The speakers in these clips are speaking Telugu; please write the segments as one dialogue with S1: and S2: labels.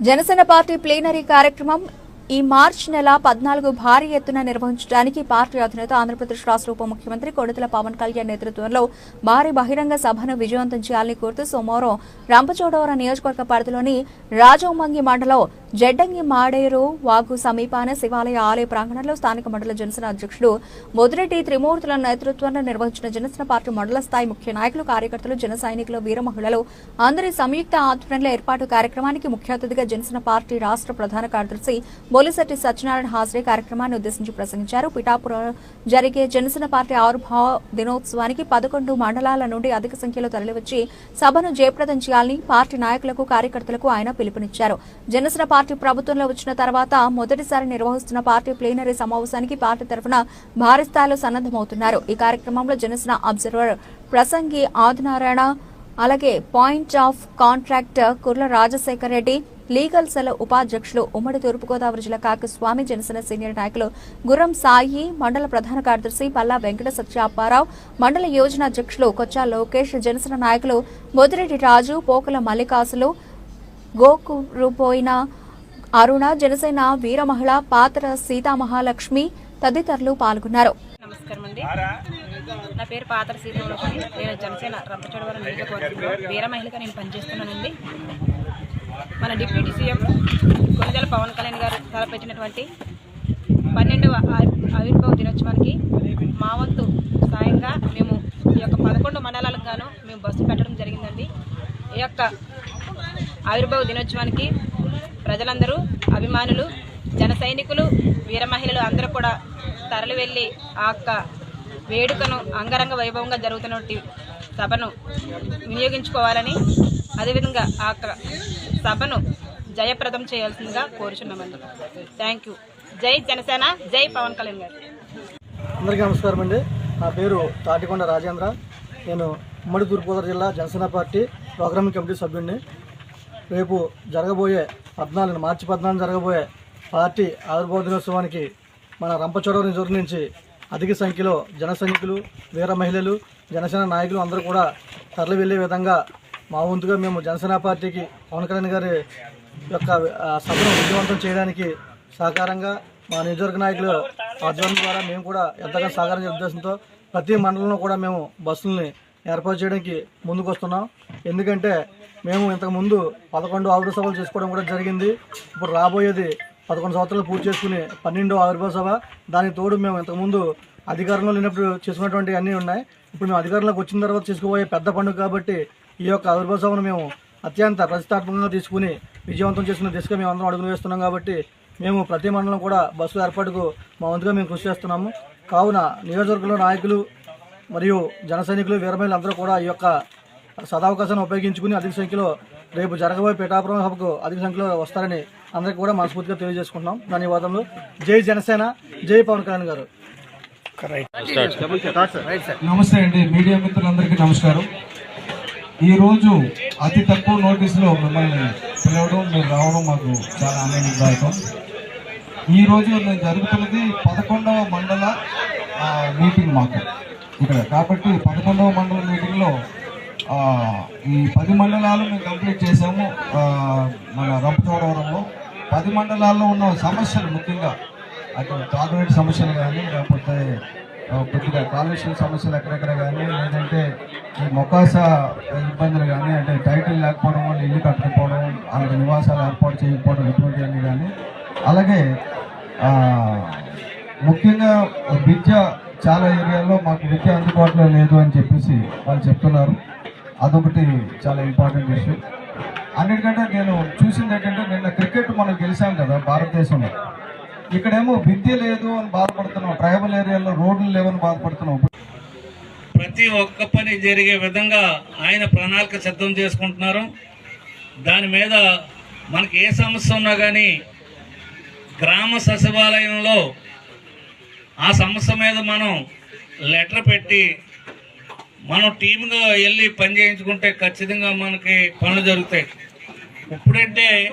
S1: జనసేన పార్టీ ప్లీనరీ కార్యక్రమం ఈ మార్చి నెల పద్నాలుగు భారీ ఎత్తున నిర్వహించడానికి పార్టీ అధినేత ఆంధ్రప్రదేశ్ రాష్ట్ర ఉప ముఖ్యమంత్రి కొడుతుల పవన్ కళ్యాణ్ నేతృత్వంలో భారీ బహిరంగ సభను విజయవంతం చేయాలని కోరుతూ సోమవారం రంపచోడవరం నియోజకవర్గ పరిధిలోని రాజోమంగి మండలం జడ్డంగి మాడేరు వాగు సమీపాన శివాలయ ఆలయ ప్రాంగణంలో స్థానిక మండల జనసేన అధ్యక్షుడు మొదిరెడ్డి త్రిమూర్తుల నేతృత్వంలో నిర్వహించిన జనసేన పార్టీ మండల స్థాయి ముఖ్య నాయకులు కార్యకర్తలు జన సైనికులు వీర మహిళలు అందరి సంయుక్త ఆధ్వర్యంలో ఏర్పాటు కార్యక్రమానికి ముఖ్య అతిథిగా జనసేన పార్టీ రాష్ట్ర ప్రధాన కార్యదర్శి బొలిశెట్టి సత్యనారాయణ హాజరే కార్యక్రమాన్ని ఉద్దేశించి ప్రసంగించారు. పిఠాపురం జరిగే జనసేన పార్టీ ఆవిర్భావ దినోత్సవానికి పదకొండు మండలాల నుండి అధిక సంఖ్యలో తరలివచ్చి సభను జయప్రదం చేయాలని పార్టీ నాయకులకు కార్యకర్తలకు ఆయన పిలుపునిచ్చారు. జనసేన పార్టీ ప్రభుత్వంలో వచ్చిన తర్వాత మొదటిసారి నిర్వహిస్తున్న పార్టీ ప్లీనరీ సమావేశానికి పార్టీ తరఫున భారీ స్థాయిలో సన్నద్దమవుతున్నారు ఈ కార్యక్రమంలో జనసేన అబ్జర్వర్ ప్రసంగి ఆదినారాయణ అలాగే point of contract Kurla Rajasekhar Reddy legal cell ఉపాధ్యక్షులు ఉమ్మడి తూర్పుగోదావరి జిల్లా కాకస్వామి జనసేన సీనియర్ నాయకులు గురం సాయి మండల ప్రధాన కార్యదర్శి పల్లా వెంకట సత్య అప్పారావు మండల యోజన అధ్యక్షులు కొచ్చా లోకేష్ జనసేన నాయకులు మొదిరెడ్డి రాజు పోకల మల్లికాసులు గోకురుపోయిన అరుణ జనసేన వీర మహిళ పాత్ర సీతామహాలక్ష్మి తదితరులు పాల్గొన్నారు.
S2: నమస్కారం అండి. నా పేరు పాత్ర శ్రీరామలక్ష్మి నేను జనసేన రంపచోడవరం నియోజకవర్గంలో వీర మహిళగా నేను పనిచేస్తున్నానండి. మన డిప్యూటీ సీఎం కొనిదెల పవన్ కళ్యాణ్ గారు తలపెట్టినటువంటి పన్నెండవ ఆవిర్భావ దినోత్సవానికి మా వంతు సాయంగా మేము ఈ యొక్క పదకొండు మండలాలకు గాను మేము బస్సు పెట్టడం జరిగిందండి. ఈ యొక్క ఆవిర్భావ దినోత్సవానికి ప్రజలందరూ అభిమానులు జన సైనికులు వీర మహిళలు అందరూ కూడా తరలి వెళ్ళి ఆ యొక్క వేడుకను అంగరంగ వైభవంగా జరుగుతున్నటువంటి సభను వినియోగించుకోవాలని అదేవిధంగా ఆ యొక్క సభను జయప్రదం చేయాల్సిందిగా కోరుచున్నామండి. థ్యాంక్ యూ జై జనసేన జై పవన్ కళ్యాణ్ గారు.
S3: అందరికీ నమస్కారం అండి. నా పేరు తాటికొండ రాజేంద్ర. నేను ఉమ్మడి తూర్పుగోదావరి జిల్లా జనసేన పార్టీ ప్రోగ్రామింగ్ కమిటీ సభ్యుడిని. రేపు జరగబోయే పద్నాలుగు మార్చి పద్నాలుగు జరగబోయే పార్టీ ఆవిర్భావ దినోత్సవానికి మన రంపచోడవరం నిజం నుంచి అధిక సంఖ్యలో జన సైనికులు వీర మహిళలు జనసేన నాయకులు అందరూ కూడా తరలి వెళ్ళే విధంగా మా వంతుగా మేము జనసేన పార్టీకి పవన్ కళ్యాణ్ గారి యొక్క సభను విజయవంతం చేయడానికి సహకారంగా మా నియోజకవర్గ నాయకులు ఆధ్వర్యం ద్వారా మేము కూడా ఎంతగా సహకారం ఉద్దేశంతో ప్రతి మండలంలో కూడా మేము బస్సుల్ని ఏర్పాటు చేయడానికి ముందుకు వస్తున్నాం ఎందుకంటే మేము ఇంతకుముందు పదకొండు ఆవిర్భావ సభలు చేసుకోవడం కూడా జరిగింది. ఇప్పుడు రాబోయేది పదకొండు సంవత్సరాలు పూర్తి చేసుకుని పన్నెండో ఆవిర్భావ సభ. దానికి తోడు మేము ఇంతకుముందు అధికారంలో లేనప్పుడు చేసుకున్నటువంటి అన్నీ ఉన్నాయి. ఇప్పుడు మేము అధికారంలోకి వచ్చిన తర్వాత చేసుకోబోయే పెద్ద పండుగ కాబట్టి ఈ యొక్క ఆవిర్భావ సభను మేము అత్యంత ప్రతిష్టాత్మకంగా తీసుకుని విజయవంతం చేసిన దిశగా మేము అందరం అడుగులు వేస్తున్నాం కాబట్టి మేము ప్రతి మండలం కూడా బస్సు ఏర్పాటుకు మా వంతుగా మేము కృషి చేస్తున్నాము. కావున నియోజకవర్గంలో నాయకులు మరియు జన సైనికులు వీరమహిళలు అందరూ కూడా ఈ యొక్క సదావకాశాన్ని ఉపయోగించుకుని అధిక సంఖ్యలో రేపు జరగబోయే పిఠాపురం సభకు అధిక సంఖ్యలో వస్తారని అందరికీ కూడా మనస్ఫూర్తిగా తెలియజేసుకుంటున్నాం. ధన్యవాదములు. జై జనసేన జై పవన్ కళ్యాణ్ గారు.
S4: నమస్తే అండి. మీడియా మిత్రులందరికీ నమస్కారం. ఈరోజు అతి తక్కువ నోటీసులో మిమ్మల్ని పిలవడం మీరు రావడం మాకు చాలా ఆనందదాయకం. ఈ రోజు నేను జరుగుతున్నది పదకొండవ మండల మీటింగ్ మాకు ఇక్కడ. కాబట్టి పదకొండవ మండల మీటింగ్లో ఈ పది మండలాలు మేము కంప్లీట్ చేసాము మన రంపచోడవరంలో. పది మండలాల్లో ఉన్న సమస్యలు ముఖ్యంగా అటు తాగునీటి సమస్యలు కానీ లేకపోతే కొద్దిగా కాలుష్యం సమస్యలు ఎక్కడెక్కడ కానీ లేదంటే ఈ మొకాస ఇబ్బందులు కానీ అంటే టైటిల్ లేకపోవడం వల్ల ఇల్లు కట్టకపోవడం అలాగే నివాసాలు ఏర్పాటు చేయకపోవడం ఇటువంటివన్నీ కానీ. అలాగే ముఖ్యంగా విద్య చాలా ఏరియాల్లో మాకు విద్య అందుబాటులో లేదు అని చెప్పేసి వాళ్ళు చెప్తున్నారు. అదొకటి చాలా ఇంపార్టెంట్ ఇష్యూ అన్నిటికంటే నేను చూసింది ఏంటంటే నిన్న క్రికెట్ మనం గెలిచాం కదా భారతదేశంలో. ఇక్కడేమో విద్య లేదు అని బాధపడుతున్నాం. ట్రైబల్ ఏరియాలో రోడ్లు లేవని బాధపడుతున్నాం.
S5: ప్రతి ఒక్క పని జరిగే విధంగా ఆయన ప్రణాళిక సిద్ధం చేసుకుంటున్నారు. దాని మీద మనకి ఏ సమస్య ఉన్నా కానీ గ్రామ సచివాలయంలో ఆ సమస్య మీద మనం లెటర్ పెట్టి మనం టీమ్గా వెళ్ళి పని చేయించుకుంటే ఖచ్చితంగా మనకి పనులు జరుగుతాయి. ఇప్పుడంటే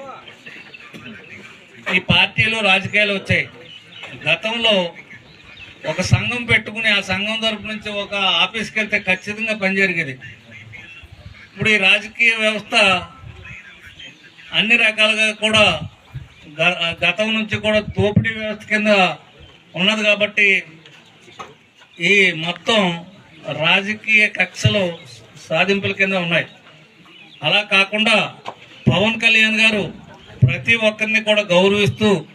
S5: ఈ పార్టీలు రాజకీయాలు వచ్చాయి. గతంలో ఒక సంఘం పెట్టుకుని ఆ సంఘం తరపు నుంచి ఒక ఆఫీస్కి వెళ్తే ఖచ్చితంగా పని జరిగేది. ఇప్పుడు ఈ రాజకీయ వ్యవస్థ అన్ని రకాలుగా కూడా గ- గతం నుంచి కూడా దోపిడీ వ్యవస్థ కింద ఉన్నది కాబట్టి ఈ మొత్తం రాజకీయ కక్షలు సాధింపుల కింద ఉన్నాయి. అలా కాకుండా పవన్ కళ్యాణ్ గారు ప్రతి ఒక్కరిని కూడా గౌరవిస్తూ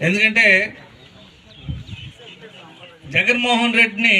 S5: ఎందుకంటే జగన్మోహన్ రెడ్డిని